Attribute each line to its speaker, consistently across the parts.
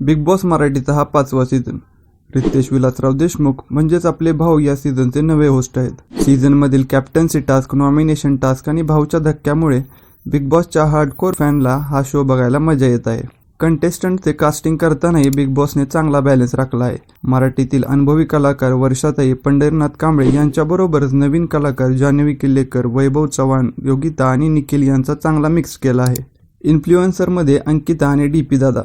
Speaker 1: Big boss मराठीचा हा पाचवा सीझन रितेश विलासराव देशमुख म्हणजेच आपले भाऊ या सीझनचे नवे होस्ट आहेत. सीझनमधील कॅप्टन्सी टास्क नॉमिनेशन टास्क आणि भाऊच्या धक्क्यामुळे बिग बॉसच्या हार्डकोर फॅनला हा शो बघायला मजा येत आहे. कंटेस्टंटचे कास्टिंग करतानाही बिग बॉसने चांगला बॅलन्स राखला आहे. मराठीतील अनुभवी कलाकार वर्षाताई पंढरीनाथ कांबळे यांच्याबरोबरच नवीन कलाकार जान्हवी किल्लेकर वैभव चव्हाण योगिता आणि निखिल यांचा चांगला मिक्स केला आहे. इन्फ्लुएन्सरमध्ये अंकिता आणि डी पी दादा.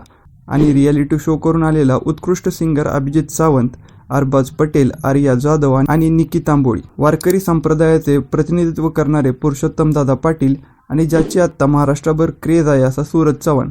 Speaker 1: आणि रियालिटी शो करून आलेला उत्कृष्ट सिंगर अभिजित सावंत अरबाज पटेल आर्या जाधव आणि निकी तांबोळी वारकरी संप्रदायाचे प्रतिनिधित्व करणारे पुरुषोत्तम दादा पाटील आणि ज्याची आत्ता महाराष्ट्रभर क्रेज आहे असा सूरज चव्हाण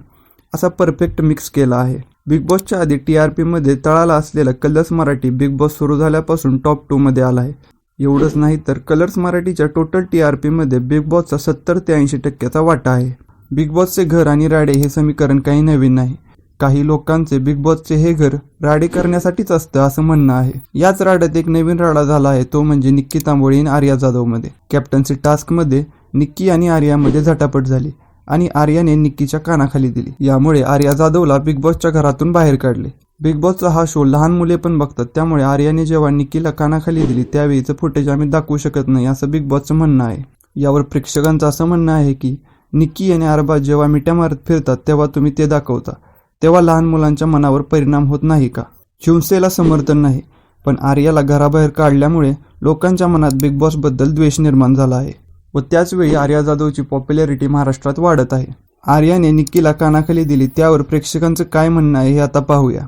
Speaker 1: असा परफेक्ट मिक्स केला आहे. बिग बॉसच्या आधी टी आर पीमध्ये तळाला असलेला कलर्स मराठी बिग बॉस सुरू झाल्यापासून टॉप टूमध्ये आला आहे. एवढंच नाही तर कलर्स मराठीच्या टोटल टी आर पीमध्ये बिग बॉसचा सत्तर ते ऐंशी टक्क्याचा वाटा आहे. बिग बॉसचे घर आणि राडे हे समीकरण काही नवीन नाही. काही लोकांचे बिग बॉसचे हे घर राडे करण्यासाठीच असतं असं म्हणणं आहे. याच राड्यात एक नवीन राडा झाला आहे तो म्हणजे निक्की तांबोळी आणि आर्या जाधवमध्ये. कॅप्टन्सी टास्कमध्ये निक्की आणि आर्यामध्ये झटापट झाली आणि आर्याने निक्कीच्या कानाखाली दिली. यामुळे आर्या जाधवला बिग बॉसच्या घरातून बाहेर काढले. बिग बॉसचा हा शो लहान मुले पण बघतात त्यामुळे आर्याने जेव्हा निक्कीला कानाखाली दिली त्यावेळीचं फुटेज आम्ही दाखवू शकत नाही असं बिग बॉसचं म्हणणं आहे. यावर प्रेक्षकांचं असं म्हणणं आहे की निक्की आणि आरबा जेव्हा मिठ्या मारत फिरतात तेव्हा तुम्ही ते दाखवता. तेव्हा लहान मुलांच्या मनावर परिणाम होत नाही का? शिवसेला समर्थन नाही पण आर्याला घराबाहेर काढल्यामुळे लोकांच्या मनात बिग बॉसबद्दल द्वेष निर्माण झाला आहे व त्याचवेळी आर्या जाधवची पॉप्युलॅरिटी महाराष्ट्रात वाढत आहे. आर्याने निक्कीला कानाखाली दिली त्यावर प्रेक्षकांचं काय म्हणणं आहे हे आता पाहूया.